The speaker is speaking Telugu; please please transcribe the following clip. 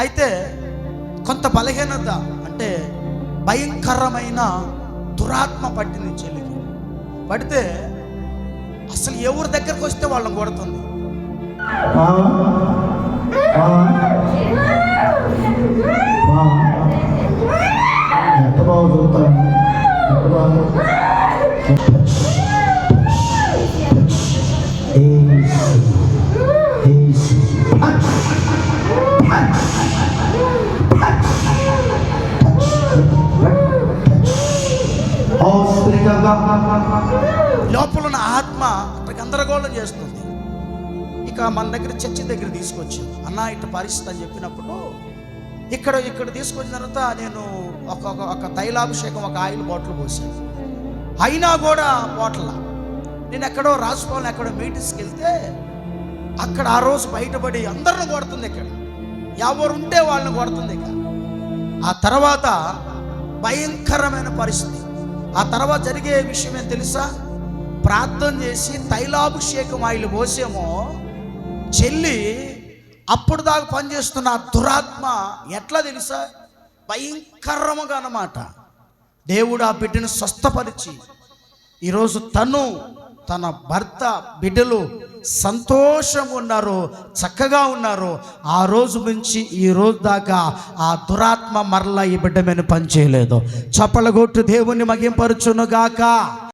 అయితే కొంత బలహీనత అంటే భయంకరమైన దురాత్మ పట్టింది చెల్లికి పడితే అసలు ఎవరి దగ్గరకు వస్తే వాళ్ళని కొడుతుంది? ఎంత బాగా చూస్తాను ఎంత బాగా లోపల ఉన్న ఆత్మ అక్కడ గందరగోళం చేస్తుంది. ఇక మన దగ్గర చర్చి దగ్గర తీసుకొచ్చి. అన్న ఇట్ట పరిస్థితి అని చెప్పినప్పుడు ఇక్కడ ఇక్కడ తీసుకొచ్చిన తర్వాత నేను ఒక ఒక- తైలాభిషేకం ఒక ఆయిల్ బాటిల్ పోసాను. అయినా కూడా బాటిల్ నేను ఎక్కడో రాసుకోవాలి ఎక్కడో మీటింగ్స్కి వెళ్తే అక్కడ ఆ రోజు బయటపడి అందరిని కొడుతుంది ఇక్కడ. ఎవరు ఉంటే వాళ్ళని కొడుతుంది ఇక. ఆ తర్వాత భయంకరమైన పరిస్థితి. ఆ తర్వాత జరిగే విషయం ఏం తెలుసా? ప్రార్థన చేసి తైలాభిషేకం ఆయిల్ పోసేమో చెల్లి అప్పుడు దాకా పనిచేస్తున్న ఆ దురాత్మ ఎట్లా తెలుసా? భయంకరముగా అన్నమాట. దేవుడు ఆ బిడ్డను స్వస్థపరిచి ఈరోజు తను తన భర్త బిడ్డలు సంతోషంగా ఉన్నారు చక్కగా ఉన్నారు. ఆ రోజు నుంచి ఈ రోజు దాకా ఆ దురాత్మ మరలా ఈ బిడ్డ మీద పనిచేయలేదు చప్పలగొట్టు దేవుణ్ణి మగింపరుచును గాక